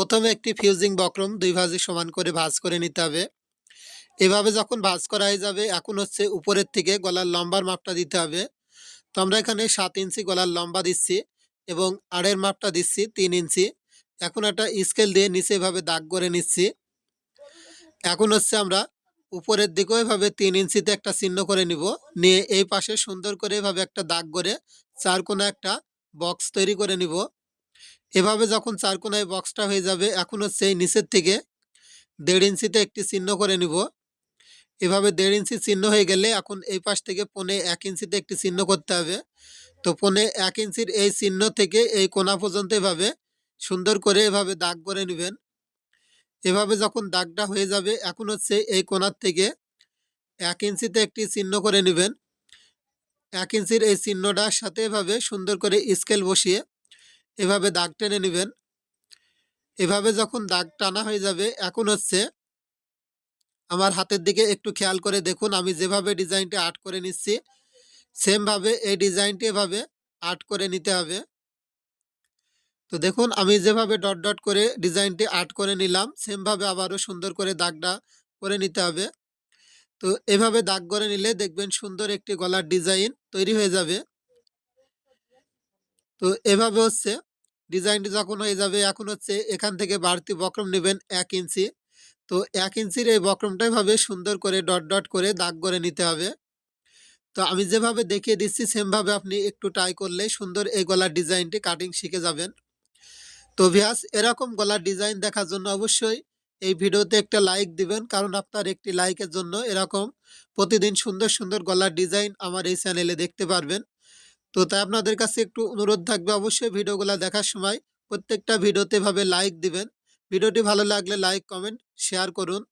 প্রথমে একটি ফিউজিং বক্রম দুই ভাঁজে সমান করে ভাঁজ করে নিতে হবে। এভাবে যখন ভাঁজ করা হয়ে যাবে, এখন হচ্ছে উপরের থেকে গলার লম্বার মাপটা দিতে হবে। তো আমরা এখানে সাত ইঞ্চি গলার লম্বা দিচ্ছি এবং আড়ের মাপটা দিচ্ছি তিন ইঞ্চি। এখন একটা স্কেল দিয়ে নিচে এভাবে দাগ করে নিচ্ছি। এখন হচ্ছে আমরা উপরের দিকেও এভাবে তিন ইঞ্চিতে একটা চিহ্ন করে নিব। নিয়ে এই পাশে সুন্দর করে এভাবে একটা দাগ করে চার কোনা একটা বক্স তৈরি করে নিব। এভাবে যখন চার কোনায় বক্সটা হয়ে যাবে এখন হচ্ছে এই নিচের থেকে দেড় ইঞ্চিতে একটি চিহ্ন করে নিব। এভাবে দেড় ইঞ্চি চিহ্ন হয়ে গেলে এখন এই পাশ থেকে পনে এক ইঞ্চিতে একটি চিহ্ন করতে হবে। তো পনে এক ইঞ্চির এই চিহ্ন থেকে এই কোনা পর্যন্ত এভাবে সুন্দর করে এভাবে দাগ করে নেবেন। এভাবে যখন দাগটা হয়ে যাবে, এখন হচ্ছে এই কোনার থেকে এক ইঞ্চিতে একটি চিহ্ন করে নেবেন। এক ইঞ্চির এই চিহ্নটার সাথে এভাবে সুন্দর করে স্কেল বসিয়ে এভাবে দাগ টেনে নেবেন। এভাবে যখন দাগ টানা হয়ে যাবে, এখন হচ্ছে আমার হাতের দিকে একটু খেয়াল করে দেখুন, আমি যেভাবে ডিজাইনটি আর্ট করে নিচ্ছি, সেমভাবে এই ডিজাইনটি এভাবে আর্ট করে নিতে হবে। তো দেখুন, আমি যেভাবে ডট ডট করে ডিজাইনটি আর্ট করে নিলাম, সেমভাবে আবারও সুন্দর করে দাগটা করে নিতে হবে। তো এভাবে দাগ করে নিলে দেখবেন সুন্দর একটি গলার ডিজাইন তৈরি হয়ে যাবে। তো এভাবে হচ্ছে ডিজাইনটি যখন হয়ে যাবে, এখন হচ্ছে এখান থেকে বাড়তি বক্রম নেবেন এক ইঞ্চি। তো এক ইঞ্চির এই বক্রমটা এভাবে সুন্দর করে ডট ডট করে দাগ করে নিতে হবে। তো আমি যেভাবে দেখিয়ে দিচ্ছি, সেমভাবে আপনি একটু ট্রাই করলে সুন্দর এই গলার ডিজাইনটি কাটিং শিখে যাবেন। তো ভিয়াস, এরকম গলার ডিজাইন দেখার জন্য অবশ্যই এই ভিডিওতে একটা লাইক দিবেন, কারণ আপনার একটি লাইকের জন্য এরকম প্রতিদিন সুন্দর সুন্দর গলার ডিজাইন আমার এই চ্যানেলে দেখতে পারবেন। তো তাই আপনাদের কাছে একটু অনুরোধ থাকবে অবশ্যই ভিডিওগুলো দেখার সময় প্রত্যেকটা ভিডিওতে ভাবে লাইক দিবেন। ভিডিওটি ভালো লাগলে লাইক কমেন্ট শেয়ার করুন।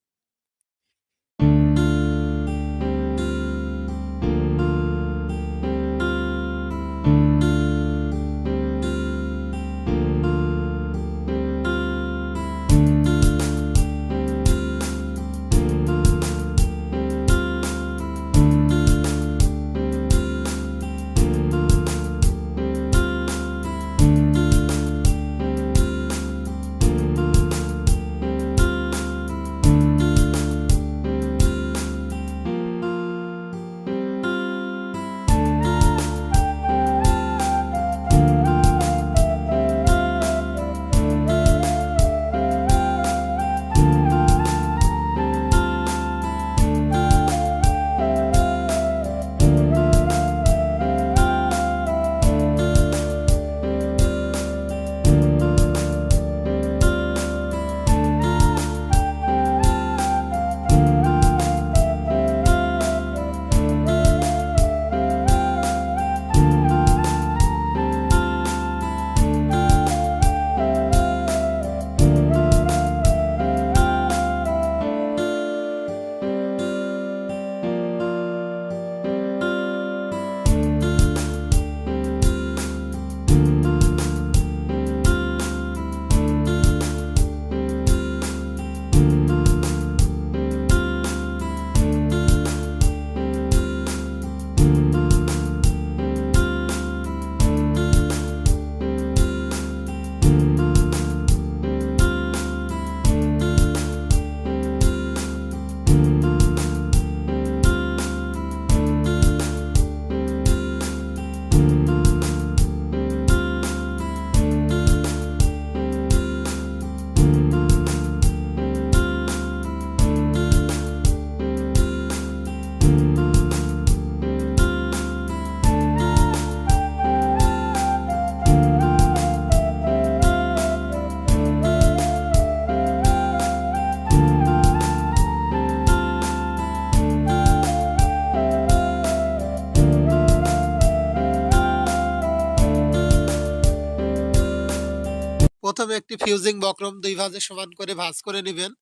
একটি ফিউজিং বক্রম দুই ভাঁজে সমান করে ভাঁজ করে নেবেন।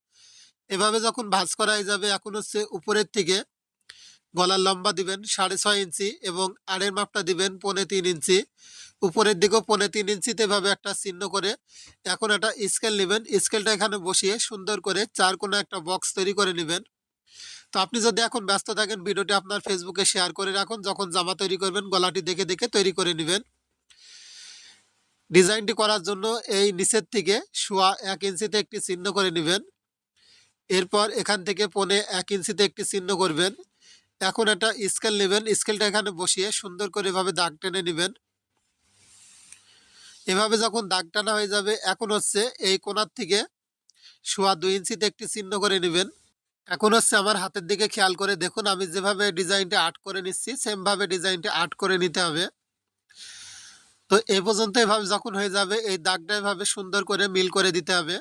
এভাবে যখন ভাঁজ করাই যাবে, এখন হচ্ছে উপরের দিকে গলার লম্বা দিবেন সাড়ে ছয় ইঞ্চি এবং আড়ের মাপটা দিবেন পনে তিন ইঞ্চি। উপরের দিকেও পনে তিন ইঞ্চিতে এভাবে একটা চিহ্ন করে এখন একটা স্কেল নেবেন। স্কেলটা এখানে বসিয়ে সুন্দর করে চার কোনো একটা বক্স তৈরি করে নেবেন। তো আপনি যদি এখন ব্যস্ত থাকেন, ভিডিওটি আপনার ফেসবুকে শেয়ার করে রাখুন। যখন জামা তৈরি করবেন, গলাটি দেখে দেখে তৈরি করে নেবেন। ডিজাইনটি করার জন্য এই নিচের থেকে সোয়া এক ইঞ্চিতে একটি চিহ্ন করে নেবেন। এরপর এখান থেকে পনে এক ইঞ্চিতে একটি চিহ্ন করবেন। এখন একটা স্কেল নেবেন। স্কেলটা এখানে বসিয়ে সুন্দর করে এভাবে দাগ টেনে নেবেন। এভাবে যখন দাগ টানা হয়ে যাবে, এখন হচ্ছে এই কোণার থেকে সোয়া দুই ইঞ্চিতে একটি চিহ্ন করে নেবেন। এখন হচ্ছে আমার হাতের দিকে খেয়াল করে দেখুন, আমি যেভাবে ডিজাইনটা আর্ট করে নিচ্ছি, সেমভাবে ডিজাইনটা আর্ট করে নিতে হবে। তো এ পর্যন্ত এভাবে যখন হয়ে যাবে, এই দাগটা এভাবে সুন্দর করে মিল করে দিতে হবে।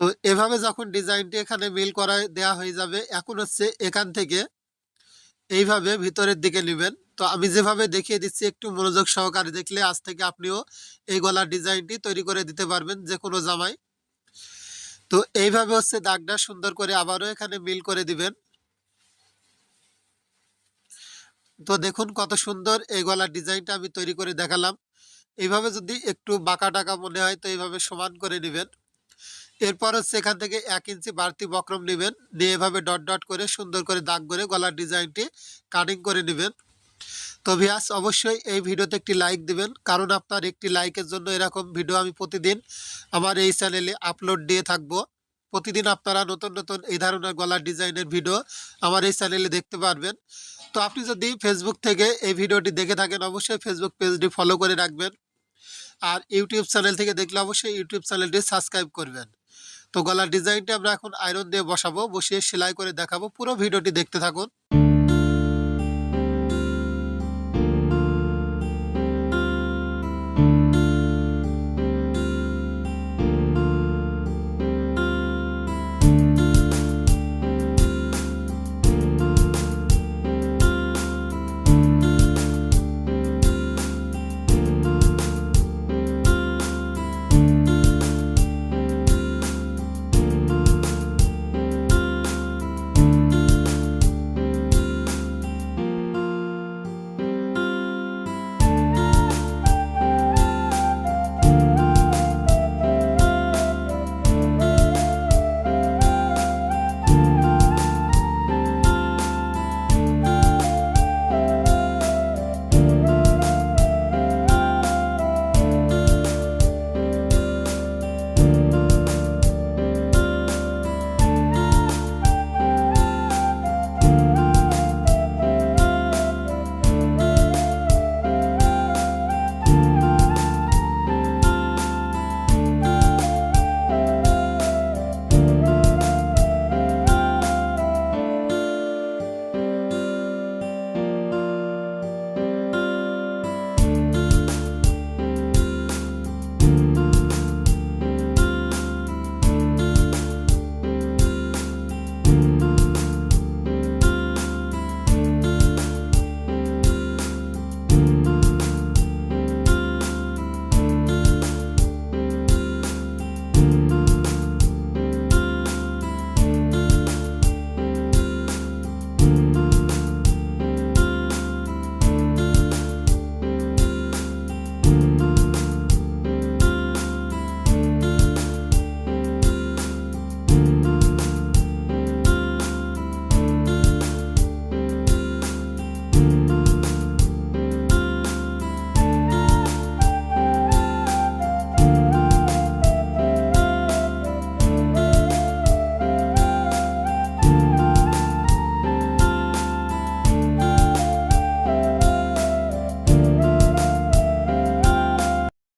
তো এভাবে যখন ডিজাইনটি এখানে মিল করা দেওয়া হয়ে যাবে, এখন হচ্ছে এখান থেকে এইভাবে ভিতরের দিকে নেবেন। তো আমি যেভাবে দেখিয়ে দিচ্ছি, একটু মনোযোগ সহকারে দেখলে আজ থেকে আপনিও এই গলার ডিজাইনটি তৈরি করে দিতে পারবেন যে কোনো জামাই তো এইভাবে হচ্ছে দাগটা সুন্দর করে আবারও এখানে মিল করে দিবেন। তো দেখুন কত সুন্দর এই গলার ডিজাইনটা আমি তৈরি করে দেখালাম। এইভাবে যদি একটু বাঁকা টাকা মনে হয় তো এইভাবে সমান করে নেবেন। এরপর হচ্ছে এখান থেকে এক ইঞ্চি বাড়তি বক্রম নেবেন। নিয়ে এভাবে ডট ডট করে সুন্দর করে দাগ করে গলার ডিজাইনটি কাটিং করে নেবেন। তো ভিয়াস, অবশ্যই এই ভিডিওতে একটি লাইক দিবেন, কারণ আপনার একটি লাইকের জন্য এরকম ভিডিও আমি প্রতিদিন আমার এই চ্যানেলে আপলোড দিয়ে থাকব। প্রতিদিন আপনারা নতুন নতুন এই ধরনের গলার ডিজাইনের ভিডিও আমার এই চ্যানেলে দেখতে পারবেন। তো আপনি যদি ফেসবুক থেকে এই ভিডিওটি দেখে থাকেন, অবশ্যই ফেসবুক পেজটি ফলো করে রাখবেন। আর ইউটিউব চ্যানেল থেকে দেখলে অবশ্যই ইউটিউব চ্যানেলটি সাবস্ক্রাইব করবেন। তো গলার ডিজাইনটি আমরা এখন আয়রন দিয়ে বসাবো, বসিয়ে সেলাই করে দেখাবো। পুরো ভিডিওটি দেখতে থাকুন।